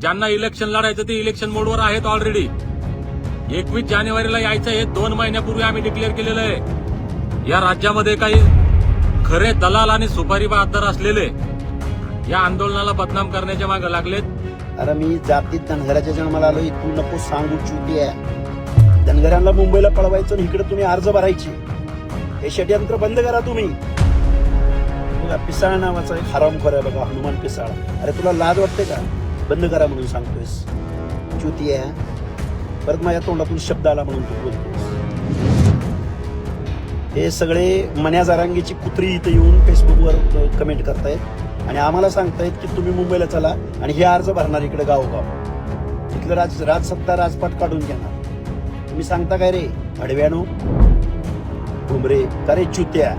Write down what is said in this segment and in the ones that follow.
ज्यांना इलेक्शन लढायचं ते इलेक्शन मोडवर आहेत ऑलरेडी एकवीस जानेवारीला यायचं हे दोन महिन्यापूर्वी आम्ही डिक्लेअर केलेलं आहे. या राज्यामध्ये काही खरे दलाल आणि सुपारी बहादर असलेले या आंदोलनाला बदनाम करण्याच्या मागे लागलेत. अरे मी जातीत धनगराच्या जन्माला आलो इथून नको सांगू चुकी आहे. धनगरांना मुंबईला पळवायचं आणि इकडे तुम्ही अर्ज भरायची. हे षडयंत्र बंद करा तुम्ही. पिसाळ नावाचा एक हरामखोर आहे बघा हनुमान पिसाळ. अरे तुला लाज वाटते का? बंद करा म्हणून सांगतोयस. चुती आहे परत माझ्या तोंडातून शब्द आला म्हणून तू बोलतोस हे सगळे मन्या जारांगीची कुत्री इथं येऊन फेसबुकवर कमेंट करतायत. आणि आम्हाला सांगतायत की तुम्ही मुंबईला चला आणि हे अर्ज भरणार इकडे गावोगाव. तिथलं राज राजसत्ता राजपाट काढून घेणार. तुम्ही सांगता काय रे अडव्यानो? घुमरे का रे चुत्या?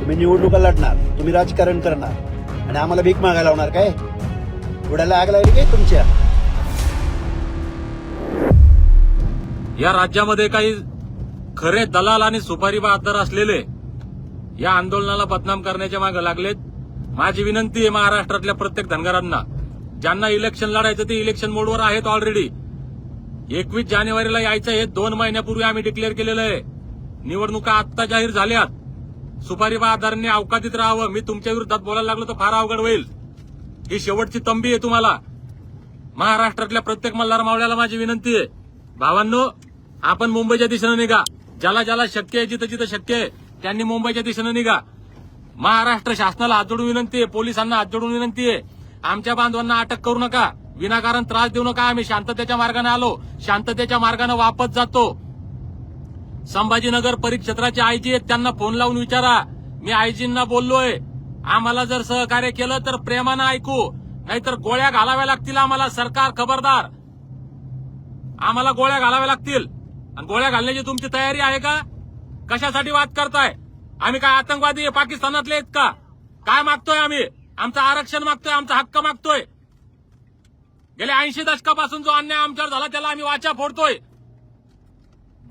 तुम्ही निवडणुका लढणार तुम्ही राजकारण करणार. आणि आम्हाला भीक मागायला लावणार काय? उडायला आग लागली काय तुमच्या? या राज्यामध्ये काही खरे दलाल आणि सुपारी बहादर असलेले या आंदोलनाला बदनाम करण्याच्या मागे लागलेत. माझी विनंती आहे महाराष्ट्रातल्या प्रत्येक धनगरांना ज्यांना इलेक्शन लढायचं ते इलेक्शन मोडवर आहेत ऑलरेडी एकवीस जानेवारीला यायचं हे दोन महिन्यापूर्वी आम्ही डिक्लेअर केलेलं आहे. निवडणुका आत्ता जाहीर झाल्यात. सुपारी बहादरांनी अवकातीत राहावं. मी तुमच्या विरोधात बोलायला लागलो तर फार अवघड होईल. ही शेवटची तंबी आहे तुम्हाला. महाराष्ट्रातल्या प्रत्येक मल्हार मावळ्याला माझी विनंती आहे. भावांनो आपण मुंबईच्या दिशेनं निघा. ज्याला ज्याला शक्य आहे जिथं जिथं शक्य आहे त्यांनी मुंबईच्या दिशेनं निघा. महाराष्ट्र शासनाला हात जोडून विनंती आहे पोलिसांना हात जोडून विनंती आहे. आमच्या बांधवांना अटक करू नका. विनाकारण त्रास देऊ नका. आम्ही शांततेच्या मार्गाने आलो. शांततेच्या मार्गाने वापस जातो. संभाजीनगर परिक्षेत्राचे आयजी आहेत त्यांना फोन लावून विचारा. मी आयजींना बोललोय. आम्हाला जर सहकार्य केलं तर प्रेमानं ऐकू नाहीतर गोळ्या घालाव्या लागतील आम्हाला सरकार खबरदार. आम्हाला गोळ्या घालाव्या लागतील. आणि गोळ्या घालण्याची तुमची तयारी आहे का? कशासाठी वाद करताय? आम्ही काय आतंकवादी आहे? पाकिस्तानातले आहेत का? काय मागतोय आम्ही? आमचं आरक्षण मागतोय आमचा हक्क मागतोय. गेल्या ऐंशी दशकापासून जो अन्याय आमच्यावर झाला त्याला आम्ही वाचा फोडतोय.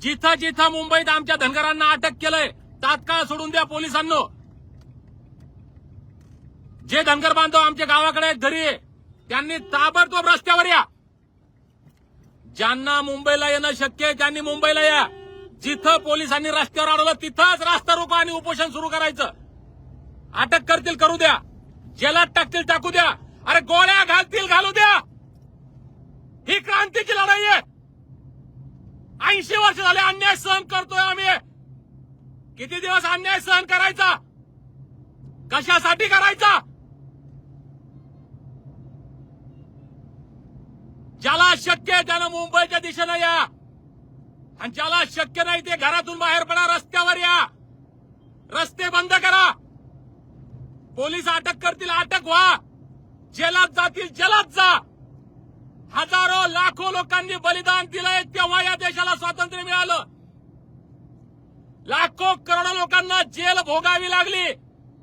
जिथं जिथं मुंबईत आमच्या धनगरांना अटक केलंय तात्काळ सोडून द्या पोलिसांनो. जे धनगर बांधव आमच्या गावाकडे घरी त्यांनी ताबडतोब रस्त्यावर या. ज्यांना मुंबईला येणं शक्य आहे त्यांनी मुंबईला या. जिथं पोलिसांनी रस्त्यावर अडवलं तिथंच रास्ता रोको आणि उपोषण सुरू करायचं. अटक करतील करू द्या. जेलात टाकतील टाकू द्या. अरे गोळ्या घालतील घालू द्या. ही क्रांतीची लढाई आहे. ऐंशी वर्ष झाले अन्याय सहन करतोय आम्ही. किती दिवस अन्याय सहन करायचा? कशासाठी करायचा? ज्याला शक्य आहे त्यानं मुंबईच्या दिशेनं या. आणि ज्याला शक्य नाही ते घरातून बाहेर पडा रस्त्यावर या. रस्ते बंद करा. पोलीस अटक करतील अटक व्हा. जेलात जातील जेलात जा. हजारो लाखो लोकांनी बलिदान दिलंय तेव्हा या देशाला स्वातंत्र्य मिळालं. लाखो करोडो लोकांना जेल भोगावी लागली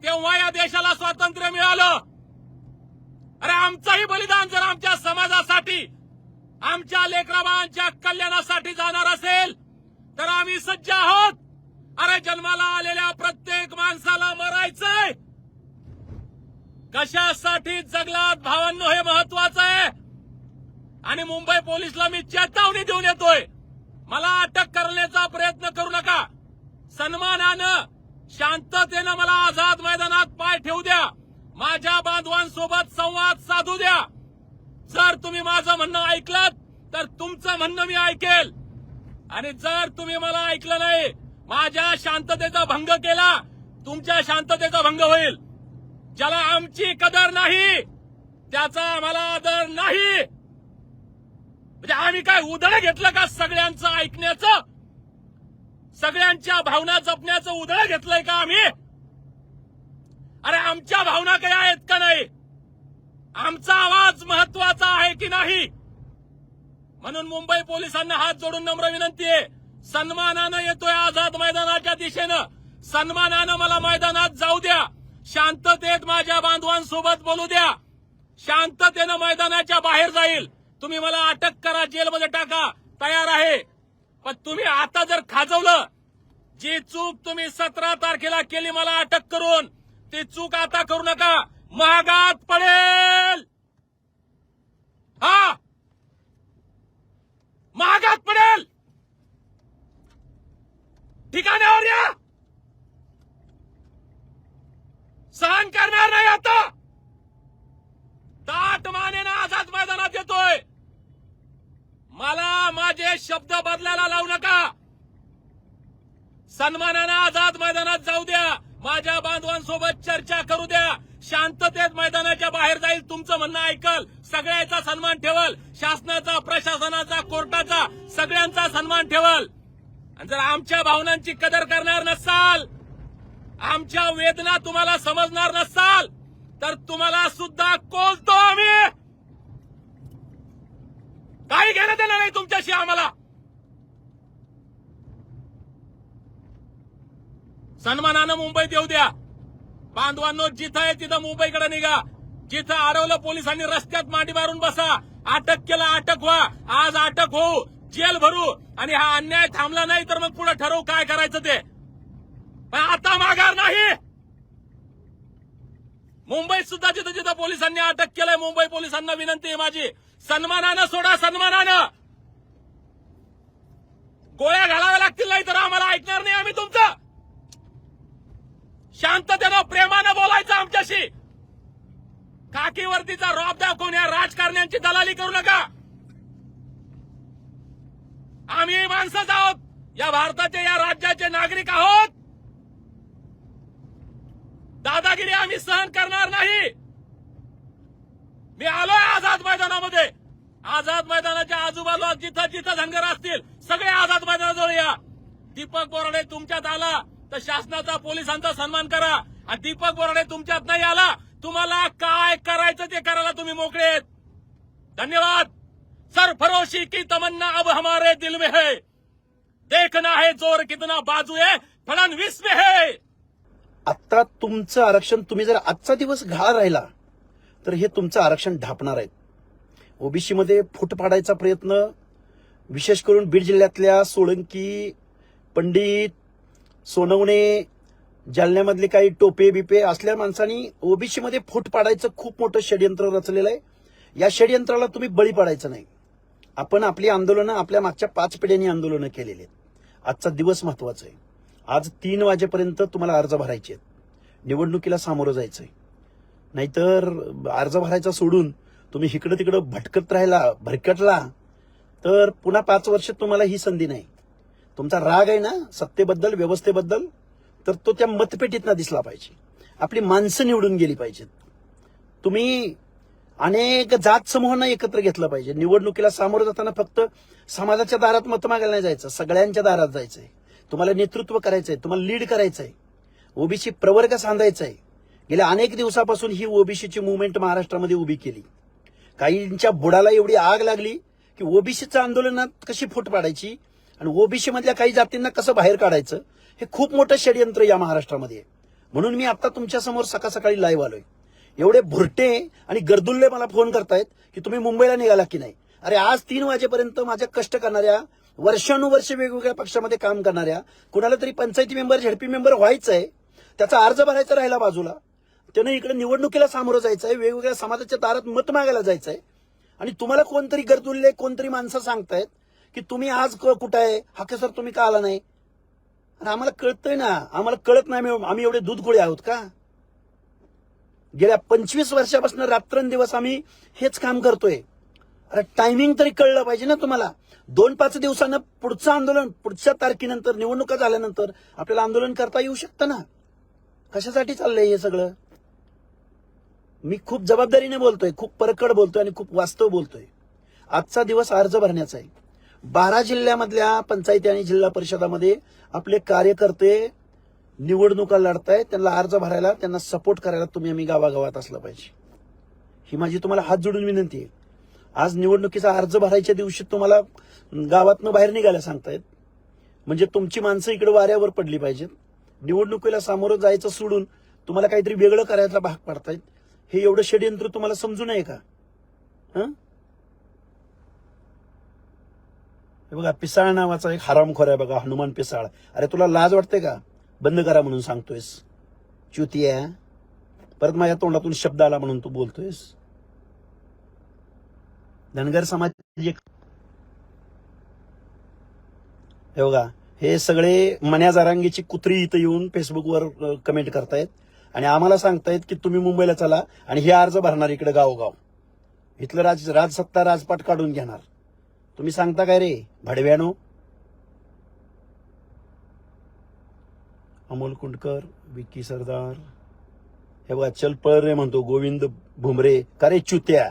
तेव्हा या देशाला स्वातंत्र्य मिळालं. अरे आमचंही बलिदान जर आमच्या समाजासाठी आमच्या लेकराबांच्या कल्याणासाठी जाणार असेल तर आम्ही सज्ज आहोत. अरे जन्माला आलेल्या प्रत्येक माणसाला मरायचंय. कशासाठी जगलात भावांनो हे महत्वाचं आहे. आणि मुंबई पोलिसला मी चेतावणी देऊन येतोय. मला अटक करण्याचा प्रयत्न करू नका. सन्मानानं शांततेनं मला आझाद मैदानात पाय ठेवू द्या. माझ्या बांधवांसोबत संवाद साधू द्या. जर तुम्ही माझं म्हणणं ऐकलं तर तुमचं म्हणणं मी ऐकेल. आणि जर तुम्ही मला ऐकलं नाही माझ्या शांततेचा भंग केला तुमच्या शांततेचा भंग होईल. ज्याला आमची कदर नाही त्याचा आम्हाला आदर नाही. म्हणजे आम्ही काय उधळ घेतलं का सगळ्यांचं ऐकण्याचं? सगळ्यांच्या भावना जपण्याचं उधळ घेतलंय का आम्ही? अरे आमच्या भावना काही आहेत का नाही? आमचा आवाज महत्त्वाचा आहे की नाही? म्हणून मुंबई पोलिसांना हात जोडून नम्र विनंती आहे. सन्मानानं येतोय आझाद मैदानाच्या दिशेनं. सन्मानानं मला मैदानात जाऊ द्या. शांततेत माझ्या बांधवांसोबत बोलू द्या. शांततेनं मैदानाच्या बाहेर जाईल. तुम्ही मला अटक करा जेलमध्ये टाका. तयार आहे. पण तुम्ही आता जर खाजवलं जी चूक तुम्ही सतरा तारखेला केली मला अटक करून ती चूक आता करू नका. महागात पडेल. हा. महागात पडेल. ठिकाणावर या. सहन करणार नाही आता. दाट मानेनं आझाद मैदानात येतोय. मला माझे शब्द बदलायला लावू नका. सन्मानानं आझाद मैदानात जाऊ द्या. माझ्या बांधवांसोबत चर्चा करू द्या. शांततेत मैदानाच्या बाहेर जाईल. तुमचं म्हणणं ऐकल. सगळ्याचा सन्मान ठेवल. शासनाचा प्रशासनाचा कोर्टाचा सगळ्यांचा सन्मान ठेवल. आणि जर आमच्या भावनांची कदर करणार नसाल आमच्या वेदना तुम्हाला समजणार नसाल तर तुम्हाला सुद्धा कोलतो आम्ही. काही घेणं देणार नाही तुमच्याशी आम्हाला. सन्मानानं मुंबईत येऊ द्या. बांधवांनो जिथं आहे तिथं मुंबईकडे निघा. जिथं आरवलं पोलिसांनी रस्त्यात मांडी मारून बसा. अटक केला अटक व्हा. आज अटक होऊ. जेल भरू. आणि हा अन्याय थांबला नाही तर मग पुढे ठरवू काय करायचं ते. आता माघार नाही. मुंबईत सुद्धा जिथं जिथं पोलिसांनी अटक केलंय मुंबई पोलिसांना विनंती आहे माझी. सन्मानानं सोडा सन्मानानं. गोळ्या घालाव्या लागतील नाही तर आम्हाला ऐकणार नाही आम्ही तुमचं. शांततेनं प्रेमानं बोलायचं आमच्याशी. काकीवरतीचा रॉब दाखवून या राजकारण्यांची दलाली करू नका. आम्ही माणसंच आहोत. या भारताचे या राज्याचे नागरिक आहोत. दादागिरी आम्ही सहन करणार नाही. मी आलोय आझाद मैदानामध्ये. आझाद मैदानाच्या आजूबाजूला जिथं जिथं धनगर असतील सगळे आझाद मैदानाजवळ या. दीपक बोराडे तुमच्यात आला. तर शासनाचा पोलिसांचा सन्मान करा. आणि दीपक बोराडे तुमच्यात नाही आला. तुम्हाला काय करायचं ते करायला तुम्ही मोकळे आहेत. धन्यवाद. सरफरोशी की तमन्ना अब हमारे दिल में है. देखना है जोर कितना बाजू है. फडणवीस में है. आत्ता तुमचं आरक्षण तुम्ही जर आजचा दिवस घाळ राहिला तर हे तुमचं आरक्षण ढापणार आहेत ओबीसी मध्ये फूट पाडायचा प्रयत्न विशेष करून बीड जिल्ह्यातल्या सोळंकी पंडित सोनवणे जालन्यामधले काही टोपे बिपे असल्या माणसांनी ओबीसीमध्ये फूट पाडायचं खूप मोठं षडयंत्र रचलेलं आहे. या षडयंत्राला तुम्ही बळी पडायचं नाही. आपण आपली आंदोलनं आपल्या मागच्या पाच पिढ्यांनी आंदोलनं केलेली आहेत. आजचा दिवस महत्त्वाचा आहे. आज तीन वाजेपर्यंत तुम्हाला अर्ज भरायचे आहेत. निवडणुकीला सामोरं जायचं आहे नाहीतर अर्ज भरायचा सोडून तुम्ही इकडं तिकडं भटकत राहिला भरकटला तर पुन्हा पाच वर्ष तुम्हाला ही संधी नाही. तुमचा राग आहे ना सत्तेबद्दल व्यवस्थेबद्दल तर तो त्या मतपेटीतनं दिसला पाहिजे. आपली माणसं निवडून गेली पाहिजेत. तुम्ही अनेक जात समूहांना एकत्र घेतलं पाहिजे. निवडणुकीला सामोरं जाताना फक्त समाजाच्या दारात मत मागायला नाही जायचं सगळ्यांच्या दारात जायचंय. तुम्हाला नेतृत्व करायचंय तुम्हाला लीड करायचंय. ओबीसी प्रवर्ग सांधायचा आहे गेल्या अनेक दिवसापासून ही ओबीसीची मुवमेंट महाराष्ट्रामध्ये उभी केली. काहींच्या बुडाला एवढी आग लागली की ओबीसीचं आंदोलनात कशी फूट पाडायची? आणि ओबीसी मधल्या काही जातींना कसं बाहेर काढायचं हे खूप मोठं षडयंत्र या महाराष्ट्रामध्ये आहे. म्हणून मी आता तुमच्यासमोर सकाळ सकाळी लाईव्ह आलोय. एवढे भुरटे आणि गर्दुल्ले मला फोन करतायत की तुम्ही मुंबईला निघाला की नाही. अरे आज तीन वाजेपर्यंत माझ्या कष्ट करणाऱ्या वर्षानुवर्ष वेगवेगळ्या पक्षामध्ये काम करणाऱ्या कुणाला तरी पंचायती मेंबर झडपी मेंबर व्हायचं आहे त्याचा अर्ज भरायचा राहिला बाजूला. त्यानं इकडे निवडणुकीला सामोरं जायचं आहे वेगवेगळ्या समाजाच्या दारात मत मागायला जायचं आहे आणि तुम्हाला कोणतरी गर्दुल्ले कोणतरी माणसं सांगतायत की तुम्ही आज कुठं आहे? हाके सर तुम्ही का आला नाही? आणि आम्हाला कळतंय ना. आम्हाला कळत नाही आम्ही- आम्ही एवढे दूध गोळे आहोत का? गेल्या पंचवीस वर्षापासून रात्रंदिवस आम्ही हेच काम करतोय. अरे टायमिंग तरी कळलं पाहिजे ना तुम्हाला. दोन पाच दिवसानं पुढचं आंदोलन पुढच्या तारखेनंतर निवडणुका झाल्यानंतर आपल्याला आंदोलन करता येऊ शकतं ना? कशासाठी चाललंय हे सगळं? मी खूप जबाबदारीने बोलतोय खूप परकड बोलतोय आणि खूप वास्तव बोलतोय. आजचा दिवस अर्ज भरण्याचा आहे. बारा जिल्ह्यामधल्या पंचायती आणि जिल्हा परिषदामध्ये आपले कार्यकर्ते निवडणुका लढतायत त्यांना अर्ज भरायला त्यांना सपोर्ट करायला तुम्ही आम्ही गावागावात असलं पाहिजे. ही माझी तुम्हाला हात जोडून विनंती आहे. आज निवडणुकीचा अर्ज भरायच्या दिवशी तुम्हाला गावातनं बाहेर निघायला सांगतायत. म्हणजे तुमची माणसं इकडे वाऱ्यावर पडली पाहिजेत. निवडणुकीला सामोरं जायचं सोडून तुम्हाला काहीतरी वेगळं करायला भाग पाडतायत. हे एवढं षडयंत्र तुम्हाला समजू नये का? हं? हे बघा पिसाळ नावाचा एक हरामखोर आहे बघा हनुमान पिसाळ. अरे तुला लाज वाटते का? बंद करा म्हणून सांगतोयस. च्युती आहे. परत माझ्या तोंडातून शब्द आला म्हणून तू बोलतोयस. धनगर समाज एक हे बघा हे सगळे मन्या जारांगीची कुत्री इथं येऊन फेसबुकवर कमेंट करतायत. आणि आम्हाला सांगतायत की तुम्ही मुंबईला चला आणि हे अर्ज भरणार इकडे गावोगाव. इथलं राज राजसत्ता राजपाट काढून घेणार. तुम्ही सांगता काय रे भडव्यानो? अमोल कुंडकर विक्की सरदार. हे बघा चल पळ रे म्हणतो गोविंद भुमरे का रे चुत्या?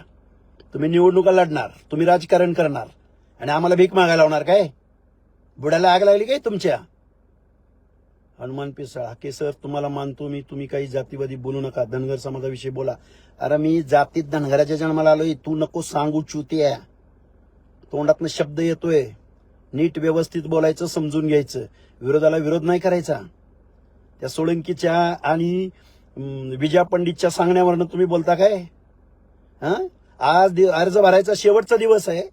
तुम्ही निवडणुका लढणार तुम्ही राजकारण करणार आणि आम्हाला भीक मागायला लावणार काय? बुडाला आग लागली काय तुमच्या? हनुमान पिसाळ हाके सर तुम्हाला मानतो मी तुम्ही काही जातीवादी बोलू नका धनगर समाजाविषयी बोला. अरे मी जातीत धनगराच्या जन्माला आलोय तू नको सांगू चुत्या. तोंडातनं शब्द येतोय. नीट व्यवस्थित बोलायचं समजून घ्यायचं. विरोधाला विरोध नाही करायचा. त्या सोळंकीच्या आणि विजया पंडितच्या सांगण्यावरनं तुम्ही बोलता काय? हा? आज अर्ज भरायचा शेवटचा दिवस आहे.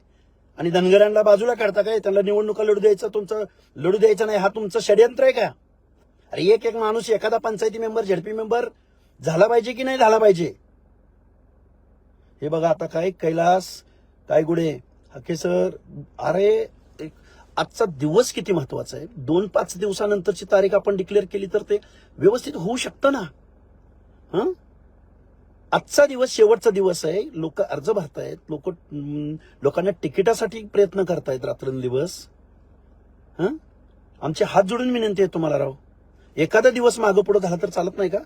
आणि धनगरांना बाजूला काढता काय? त्यांना निवडणुका लढू द्यायचं तुमचं लढू द्यायचं नाही. हा तुमचं षडयंत्र आहे का? अरे एक एक माणूस एखादा पंचायती मेंबर झेडपी मेंबर झाला पाहिजे की नाही झाला पाहिजे? हे बघा आता काय कैलास काय गुडे हके सर. अरे एक- आजचा दिवस किती महत्त्वाचा आहे? दोन पाच दिवसानंतरची तारीख आपण डिक्लेअर केली तर ते व्यवस्थित होऊ शकतं ना? हं? आजचा दिवस शेवटचा दिवस आहे. लोक अर्ज भरतायत. लोक लोकांना तिकिटासाठी प्रयत्न करतायत रात्रंदिवस. हं? आमचे हात जोडून विनंती आहे तुम्हाला राव. एखादा दिवस मागं पुढं झाला तर चालत नाही का?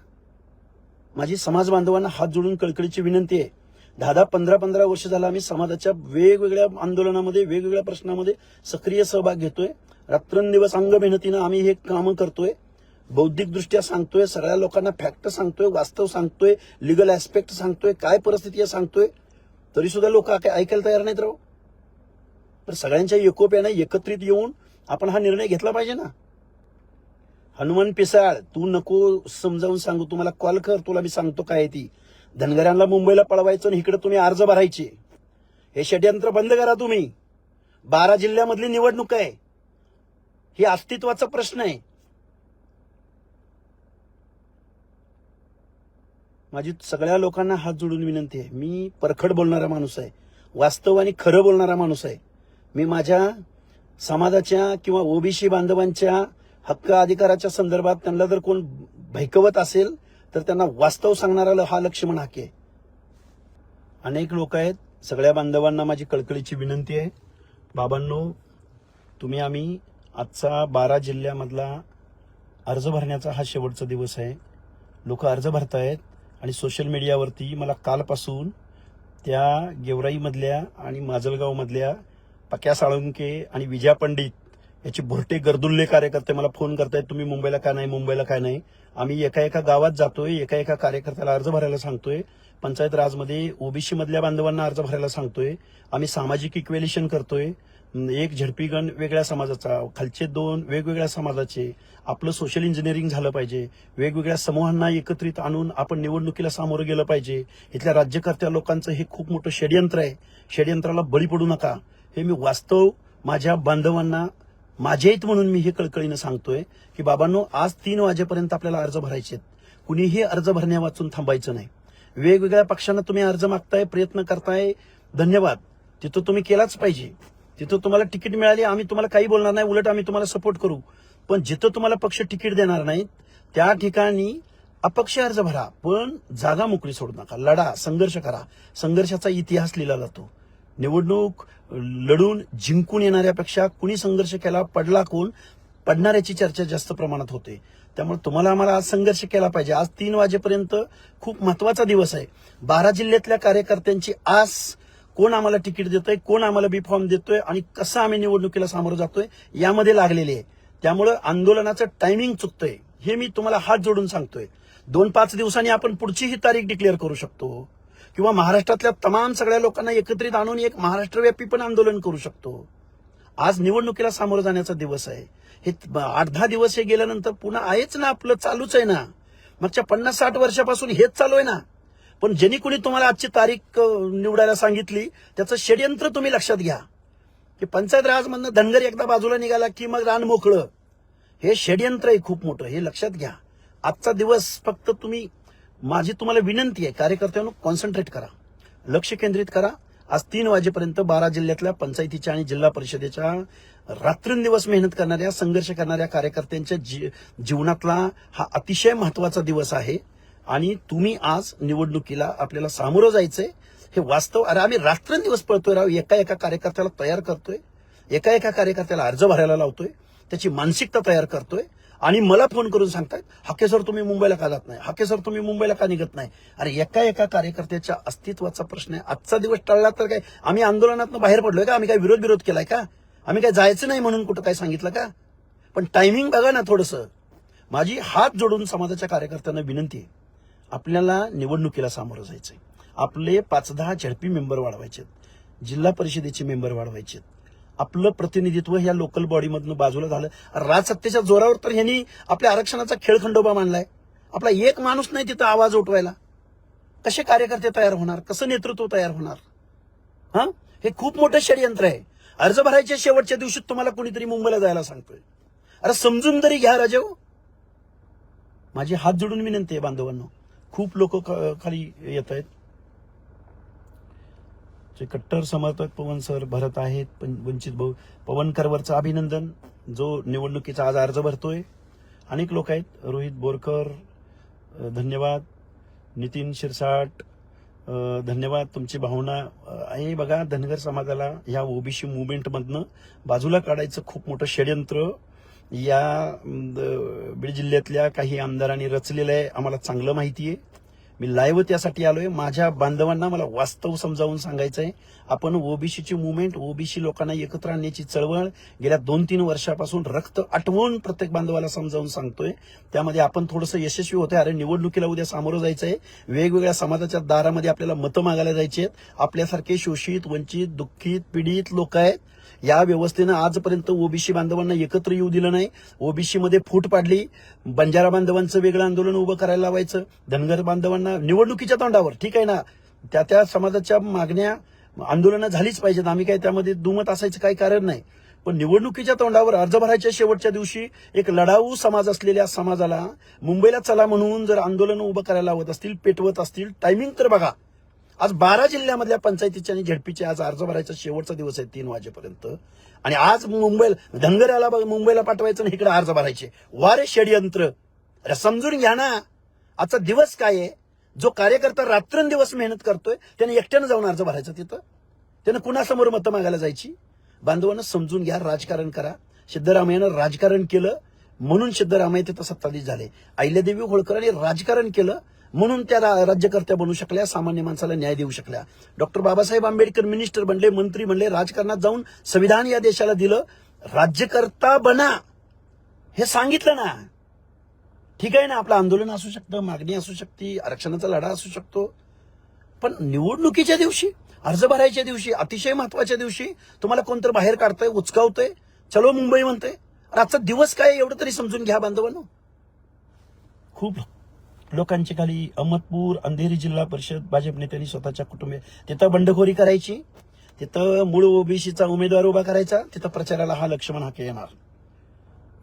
माझी समाज बांधवांना हात जोडून कळकळीची विनंती आहे. दहा दहा पंधरा पंधरा वर्ष झाला आम्ही समाजाच्या वेगवेगळ्या आंदोलनामध्ये वेगवेगळ्या प्रश्नामध्ये सक्रिय सहभाग घेतोय. रात्रंदिवस अंग मेहनतीनं आम्ही हे कामं करतोय. बौद्धिकदृष्ट्या सांगतोय सगळ्या लोकांना फॅक्ट सांगतोय वास्तव सांगतोय लिगल ऍस्पेक्ट सांगतोय काय परिस्थिती आहे सांगतोय. तरी सुद्धा लोक ऐकायला तयार नाहीत राहू तर सगळ्यांच्या एकोप्याने एकत्रित येऊन आपण हा निर्णय घेतला पाहिजे ना. हनुमान पिसाळ तू नको समजावून सांगू तुम्हाला कॉल कर तुला मी सांगतो काय आहे ती. धनगरांना मुंबईला पळवायचं आणि इकडे तुम्ही अर्ज भरायचे. हे षडयंत्र बंद करा तुम्ही. बारा जिल्ह्यामधली निवडणूक आहे. ही अस्तित्वाचा प्रश्न आहे. माझी सगळ्या लोकांना हात जोडून विनंती आहे. मी परखड बोलणारा माणूस आहे. वास्तव आणि खरं बोलणारा माणूस आहे. मी माझ्या समाजाच्या किंवा ओबीसी बांधवांच्या हक्क अधिकाराच्या संदर्भात त्यांना जर कोण भैकवत असेल तर त्यांना वास्तव सांगणारा हा लक्ष्मण हाके आहे. अनेक लोक आहेत सगळ्या बांधवांना माझी कळकळीची विनंती आहे. बाबांनो तुम्ही आम्ही आजचा बारा जिल्ह्यामधला अर्ज भरण्याचा हा शेवटचा दिवस आहे. लोक अर्ज भरतायत आणि सोशल मीडियावरती मला कालपासून त्या गेवराईमधल्या आणि माजलगावमधल्या पक्या साळुंके आणि विजया पंडित याचे भुरटे गर्दुल्ले कार्यकर्ते मला फोन करतायत तुम्ही मुंबईला का नाही मुंबईला काय नाही? आम्ही एका एका गावात जातोय एका एका कार्यकर्त्याला अर्ज भरायला सांगतोय. पंचायत राजमध्ये ओबीसी मधल्या बांधवांना अर्ज भरायला सांगतोय. आम्ही सामाजिक इक्वेलेशन करतोय. एक झडपीगण वेगळ्या समाजाचा खालचे दोन वेगवेगळ्या समाजाचे. आपलं सोशल इंजिनिअरिंग झालं पाहिजे. वेगवेगळ्या समूहांना एकत्रित आणून आपण निवडणुकीला सामोरं गेलं पाहिजे. इथल्या राज्यकर्त्या लोकांचं हे खूप मोठं षडयंत्र आहे. षडयंत्राला बळी पडू नका. हे मी वास्तव माझ्या बांधवांना माझे आहेत म्हणून मी हे कळकळीनं सांगतोय की बाबांनो आज तीन वाजेपर्यंत आपल्याला अर्ज भरायचे आहेत. कुणीही अर्ज भरण्या वाचून थांबायचं नाही. वेगवेगळ्या पक्षांना तुम्ही अर्ज मागताय प्रयत्न करताय. धन्यवाद. तिथं तुम्ही केलाच पाहिजे. तिथं तुम्हाला तिकीट मिळाली आम्ही तुम्हाला काही बोलणार नाही उलट आम्ही तुम्हाला सपोर्ट करू. पण जिथं तुम्हाला पक्ष तिकीट देणार नाहीत त्या ठिकाणी अपक्ष अर्ज भरा पण जागा मोकळी सोडू नका. लढा संघर्ष करा. संघर्षाचा इतिहास लिहिला जातो. निवडणूक लढून जिंकून येणाऱ्यापेक्षा कुणी संघर्ष केला पडला कोण? पडणाऱ्याची चर्चा जास्त प्रमाणात होते. त्यामुळे तुम्हाला आम्हाला आज संघर्ष केला पाहिजे. आज तीन वाजेपर्यंत खूप महत्त्वाचा दिवस आहे. बारा जिल्ह्यातल्या कार्यकर्त्यांची आस कोण आम्हाला तिकीट देतोय कोण आम्हाला बी फॉर्म देतोय आणि कसं आम्ही निवडणुकीला सामोरं जातोय यामध्ये लागलेले आहे. त्यामुळं आंदोलनाचं टायमिंग चुकतंय. हे मी तुम्हाला हात जोडून सांगतोय. दोन पाच दिवसांनी आपण पुढची ही तारीख डिक्लेअर करू शकतो. किंवा महाराष्ट्रातल्या तमाम सगळ्या लोकांना एकत्रित आणून एक महाराष्ट्रव्यापी पण आंदोलन करू शकतो. आज निवडणुकीला सामोरं जाण्याचा दिवस आहे. हे आठ दहा दिवस हे गेल्यानंतर पुन्हा आहेच ना आपलं चालूच आहे ना. मागच्या पन्नास साठ वर्षापासून हेच चालू आहे ना. पण ज्यांनी कुणी तुम्हाला आजची तारीख निवडायला सांगितली त्याचं षडयंत्र तुम्ही लक्षात घ्या. की पंचायत राजमधनं धनगर एकदा बाजूला निघाला की मग रान मोकळं. हे षडयंत्र आहे खूप मोठं हे लक्षात घ्या. आजचा दिवस फक्त तुम्ही माझी तुम्हाला विनंती आहे कार्यकर्त्यांनो कॉन्सन्ट्रेट करा. लक्ष केंद्रित करा. आज तीन वाजेपर्यंत बारा जिल्ह्यातल्या पंचायतीच्या आणि जिल्हा परिषदेच्या रात्रंदिवस मेहनत करणाऱ्या संघर्ष करणाऱ्या कार्यकर्त्यांच्या जी- जीवनातला हा अतिशय महत्त्वाचा दिवस आहे. आणि तुम्ही आज निवडणुकीला आपल्याला सामोरं जायचंय. हे वास्तव अरे आम्ही रात्रंदिवस पळतोय राव. एका एका कार्यकर्त्याला तयार करतोय. एका एका कार्यकर्त्याला अर्ज भरायला लावतोय. त्याची मानसिकता तयार करतोय. आणि मला फोन करून सांगतायत हाके सर तुम्ही मुंबईला का जात नाही? हाके सर तुम्ही मुंबईला का निघत नाही? अरे एका एका कार्यकर्त्याच्या अस्तित्वाचा प्रश्न आहे. आजचा दिवस टळला तर काय? आम्ही आंदोलनातून बाहेर पडलोय का? आम्ही काय विरोध विरोध केलाय का? आम्ही काय जायचं नाही म्हणून कुठं काय सांगितलं का? पण टायमिंग बघा ना थोडंसं. माझी हात जोडून समाजाच्या कार्यकर्त्यांना विनंती आहे. आपल्याला निवडणुकीला सामोरं जायचंय. आपले पाच दहा झडपी मेंबर वाढवायचे जिल्हा परिषदेचे मेंबर वाढवायचे आपलं प्रतिनिधित्व ह्या लोकल बॉडीमधनं बाजूला झालं. राजसत्तेच्या जोरावर तर ह्यांनी आपल्या आरक्षणाचा खेळखंडोबा मानलाय आपला एक माणूस नाही तिथं आवाज उठवायला. कसे कार्यकर्ते तयार होणार? कसं नेतृत्व तयार होणार? हा? हे खूप मोठं षडयंत्र आहे. अर्ज भरायच्या शेवटच्या दिवशी तुम्हाला कोणीतरी मुंबईला जायला सांगतोय. अरे समजून तरी घ्या राजेव हो. माझी हात जोडून विनंती आहे बांधवांना. खूप लोक खाली येत आहेत जे कट्टर समर्थक पवन सर भरत आहेत पण वंचित भाऊ पवनकरवरचं अभिनंदन जो निवडणुकीचा आज अर्ज भरतोय. अनेक लोक आहेत. रोहित बोरकर धन्यवाद. नितीन शिरसाट धन्यवाद. तुमची भावना हे बघा धनगर समाजाला ह्या ओबीसी मुवमेंटमधनं बाजूला काढायचं खूप मोठं षडयंत्र या द- बीड जिल्ह्यातल्या काही आमदारांनी रचलेलं आहे. आम्हाला चांगलं माहिती आहे. मी लाईव्ह त्यासाठी आलोय. माझ्या बांधवांना मला वास्तव समजावून सांगायचं आहे आपण ओबीसीची मुवमेंट ओबीसी लोकांना एकत्र आणण्याची चळवळ गेल्या दोन तीन वर्षापासून रक्त आठवून प्रत्येक बांधवाला समजावून सांगतोय. त्यामध्ये आपण थोडंसं यशस्वी होतोय. अरे निवडणुकीला उद्या सामोरं जायचंय. वेगवेगळ्या समाजाच्या दारामध्ये आपल्याला मतं मागायला जायची आहेत आपल्यासारखे शोषित वंचित दुःखित पीडित लोक आहेत. या व्यवस्थेनं आजपर्यंत ओबीसी बांधवांना एकत्र येऊ दिलं नाही. ओबीसी मध्ये फूट पाडली. बंजारा बांधवांचं वेगळं आंदोलन उभं करायला लावायचं. धनगर बांधवांना निवडणुकीच्या तोंडावर ठीक आहे ना? त्या त्या समाजाच्या मागण्या आंदोलनं झालीच पाहिजेत. आम्ही काय त्यामध्ये दुमत असायचं काही कारण नाही. पण निवडणुकीच्या तोंडावर अर्ज भरायच्या शेवटच्या दिवशी एक लढाऊ समाज असलेल्या समाजाला मुंबईला चला म्हणून जर आंदोलन उभं करायला लावत असतील पेटवत असतील टायमिंग तर बघा. आज बारा जिल्ह्यामधल्या पंचायतीचे आणि झेडपीचे आज अर्ज भरायचा शेवटचा दिवस आहे तीन वाजेपर्यंत. आणि आज मुंबईला धनगऱ्याला मुंबईला पाठवायचं आणि इकडे अर्ज भरायचे. वारे षडयंत्र अरे समजून घ्या ना. आजचा दिवस काय आहे? जो कार्यकर्ता रात्रंदिवस मेहनत करतोय त्याने एकट्यानं जाऊन अर्ज भरायचा तिथं. त्यानं कुणासमोर मतं मागायला जायची? बांधवानं समजून घ्या राजकारण करा. सिद्धरामय्यानं राजकारण केलं म्हणून सिद्धरामय्या तिथं सत्ताधीश झाले. अहिल्यादेवी होळकरांनी राजकारण केलं म्हणून त्या रा- राज्यकर्त्या बनू शकल्या सामान्य माणसाला न्याय देऊ शकल्या. डॉक्टर बाबासाहेब आंबेडकर मिनिस्टर बनले मंत्री बनले राजकारणात जाऊन संविधान या देशाला दिलं. राज्यकर्ता बना. हे सांगितलं ना. ठीक आहे ना आपलं आंदोलन असू शकतं मागणी असू शकते आरक्षणाचा लढा असू शकतो. पण निवडणुकीच्या दिवशी अर्ज भरायच्या दिवशी अतिशय महत्त्वाच्या दिवशी तुम्हाला कोणतरी बाहेर काढतंय उचकावतंय चलो मुंबई म्हणतंय. आजचा दिवस काय एवढं तरी समजून घ्या बांधवांनो. खूप लोकांची खाली अहमदपूर अंधेरी जिल्हा परिषद भाजप नेत्यांनी स्वतःच्या कुटुंबीय तिथं बंडखोरी करायची. तिथं मूळ ओबीसीचा उमेदवार उभा करायचा. तिथं प्रचाराला हा लक्ष्मण हाके येणार.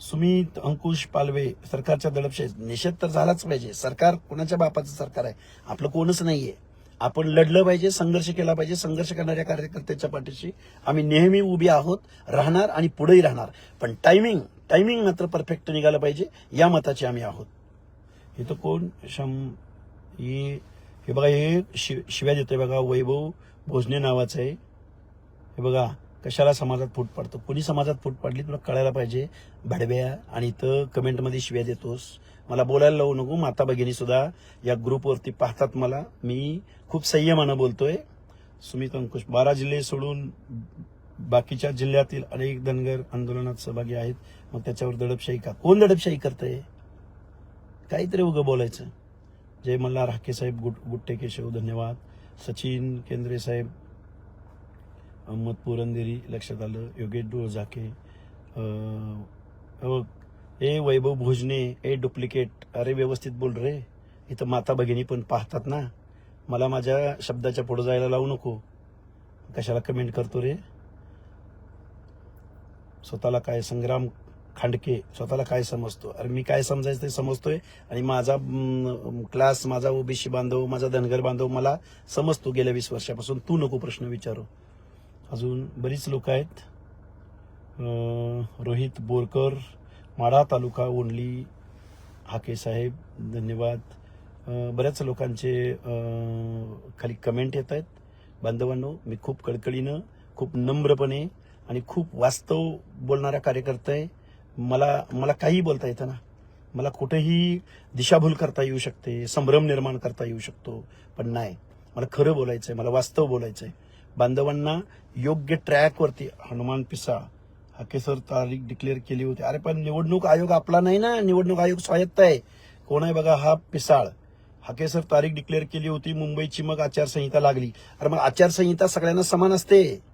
सुमित अंकुश पालवे सरकारच्या दडपशाही निषेध तर झालाच पाहिजे. सरकार कोणाच्या बापाचं सरकार आहे? आपलं कोणच नाहीये. आपण लढलं पाहिजे संघर्ष केला पाहिजे. संघर्ष करणाऱ्या कार्यकर्त्याच्या पाठीशी आम्ही नेहमी उभी आहोत राहणार आणि पुढेही राहणार. पण टायमिंग टायमिंग मात्र परफेक्ट निघालं पाहिजे. या मताचे आम्ही आहोत. हे तर कोण शम हे हे बघा हे शिव शिव्या देतोय बघा वैभव भोजने नावाचं आहे हे बघा कशाला समाजात फूट पडतं कोणी समाजात फूट पडली तुला कळायला पाहिजे भाडव्या आणि इथं कमेंटमध्ये शिव्या देतोस मला बोलायला लावू नको माता भगिनी सुद्धा या ग्रुपवरती पाहतात मला मी खूप संयमानं बोलतोय सुमित अंकुश बारा जिल्हे सोडून बाकीच्या जिल्ह्यातील अनेक धनगर आंदोलनात सहभागी आहेत मग त्याच्यावर दडपशाही का कोण दडपशाही करतंय काहीतरी उगं बोलायचं. जय मल्हार हाके साहेब गुट गुट्टे केशव धन्यवाद. सचिन केंद्रे साहेब अहमद पुरंदेरी लक्षात आलं. योगेश डोळझाके झाके ए वैभव भोजने ए डुप्लिकेट. अरे व्यवस्थित बोल रे. इथं माता भगिनी पण पाहतात ना. मला माझ्या शब्दाच्या पुढे जायला लावू नको. कशाला कमेंट करतो रे? स्वतःला काय संग्राम खांडके स्वतःला काय समजतो? अरे मी काय समजायचं ते समजतोय आणि माझा क्लास माझा ओबीसी बांधव माझा धनगर बांधव मला समजतो गेल्या वीस वर्षापासून. तू नको प्रश्न विचारू. अजून बरीच लोक आहेत. रोहित बोरकर माढा तालुका ओंडली हाके साहेब धन्यवाद. बऱ्याच लोकांचे खाली कमेंट येत आहेत. बांधवांनो मी खूप कडकडीनं खूप नम्रपणे आणि खूप वास्तव बोलणारा कार्यकर्ता आहे. मला मला काही बोलता येतं ना. मला कुठेही दिशाभूल करता येऊ शकते संभ्रम निर्माण करता येऊ शकतो पण नाही. मला खरं बोलायचं आहे मला वास्तव बोलायचं आहे बांधवांना योग्य ट्रॅकवरती हनुमान पिसा हाकेसर तारीख डिक्लेअर केली होती. अरे पण निवडणूक आयोग आपला नाही ना. निवडणूक आयोग स्वायत्त आहे. कोण आहे बघा हा पिसाळ. हाकेसर तारीख डिक्लेअर केली होती. मुंबईची मग आचारसंहिता लागली. अरे मग आचारसंहिता सगळ्यांना समान असते.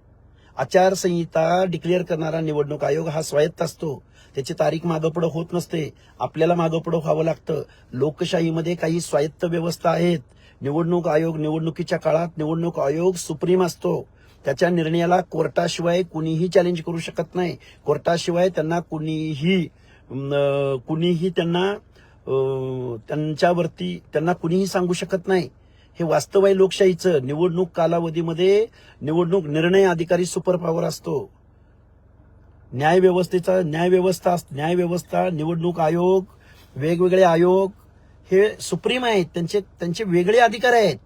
आचारसंहिता डिक्लेअर करणारा निवडणूक आयोग हा स्वायत्त असतो. त्याची तारीख मागपुढं होत नसते. आपल्याला मागपुढं व्हावं लागतं. लोकशाहीमध्ये काही स्वायत्त व्यवस्था आहेत. निवडणूक आयोग निवडणुकीच्या काळात निवडणूक आयोग सुप्रीम असतो. त्याच्या निर्णयाला कोर्टाशिवाय कुणीही चॅलेंज करू शकत नाही. कोर्टाशिवाय त्यांना कुणीही कुणीही त्यांना त्यांच्यावरती त्यांना कुणीही सांगू शकत नाही. हे वास्तव आहे लोकशाहीचं निवडणूक कालावधीमध्ये निवडणूक निर्णय अधिकारी सुपर पॉवर असतो. न्यायव्यवस्थेचा न्यायव्यवस्था न्यायव्यवस्था निवडणूक आयोग वेगवेगळे आयोग हे सुप्रीम आहेत. त्यांचे त्यांचे वेगळे अधिकार आहेत.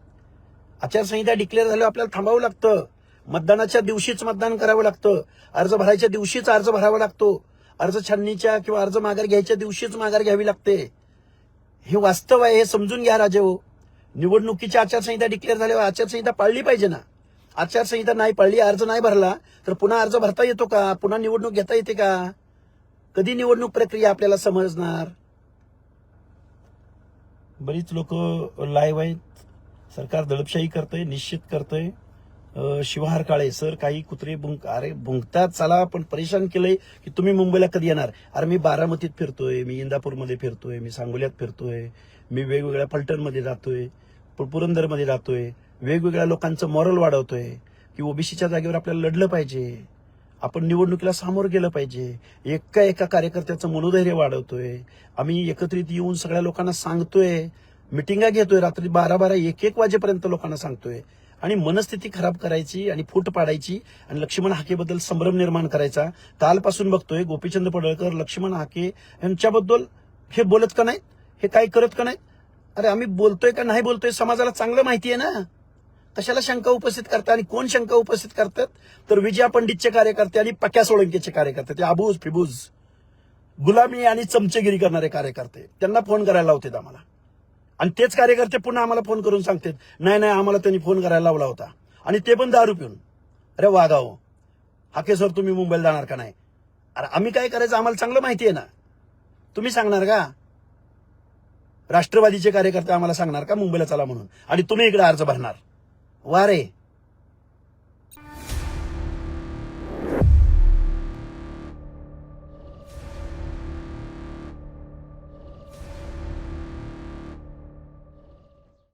आचारसंहिता डिक्लेअर झाल्यावर आपल्याला थांबावं लागतं. मतदानाच्या दिवशीच मतदान करावं लागतं. अर्ज भरायच्या दिवशीच अर्ज भरावा लागतो. अर्ज छाननीच्या किंवा अर्ज माघार घ्यायच्या दिवशीच माघार घ्यावी लागते. हे वास्तव आहे हे समजून घ्या राजे हो. निवडणुकीची आचारसंहिता डिक्लेअर झाल्यावर आचारसंहिता पाळली पाहिजे ना? आचारसंहिता नाही पाळली अर्ज नाही भरला तर पुन्हा अर्ज भरता येतो का? पुन्हा निवडणूक घेता येते का? कधी निवडणूक प्रक्रिया आपल्याला समजणार? बरीच लोक लाईव्ह आहेत. सरकार दडपशाही करतंय निश्चित करतंय. शिवहार काळे सर काही कुत्रे भुंक अरे भुंकतात चला पण परेशान केलंय की तुम्ही मुंबईला कधी येणार? अरे मी बारामतीत फिरतोय मी इंदापूरमध्ये फिरतोय मी सांगोल्यात फिरतोय. मी वेगवेगळ्या फलटणमध्ये जातोय पुरंदरमध्ये जातोय वेगवेगळ्या लोकांचं मॉरल वाढवतोय की ओबीसीच्या जागेवर आपल्याला लढलं पाहिजे. आपण निवडणुकीला सामोरं गेलं पाहिजे. एका एका कार्यकर्त्याचं मनोधैर्य वाढवतोय. आम्ही एकत्रित येऊन सगळ्या लोकांना सांगतोय. मिटिंगा घेतोय रात्री बारा बारा एक एक वाजेपर्यंत लोकांना सांगतोय. आणि मनस्थिती खराब करायची आणि फूट पाडायची आणि लक्ष्मण हाकेबद्दल संभ्रम निर्माण करायचा. कालपासून बघतोय गोपीचंद पडळकर लक्ष्मण हाके यांच्याबद्दल हे बोलत का नाहीत? हे काय करत का नाही? अरे आम्ही बोलतोय का नाही बोलतोय समाजाला चांगलं माहिती आहे ना. कशाला शंका उपस्थित करतात आणि कोण शंका उपस्थित करतात? तर विजया पंडितचे कार्यकर्ते आणि पक्या सोळंकेचे कार्यकर्ते ते आबूज फिबूज गुलामी आणि चमचेगिरी करणारे कार्यकर्ते त्यांना फोन करायला लावतात आम्हाला. आणि तेच कार्यकर्ते पुन्हा आम्हाला फोन करून सांगतात नाही नाही आम्हाला त्यांनी फोन करायला लावला होता. आणि ते पण दारू पिऊन. अरे वागाव हाके सर तुम्ही मुंबईला जाणार का नाही? अरे आम्ही काय करायचं? आम्हाला चांगलं माहिती आहे ना. तुम्ही सांगणार का? राष्ट्रवादीचे कार्यकर्ते आम्हाला सांगणार का मुंबईला चला म्हणून? आणि तुम्ही इकडे अर्ज भरणार. वा रे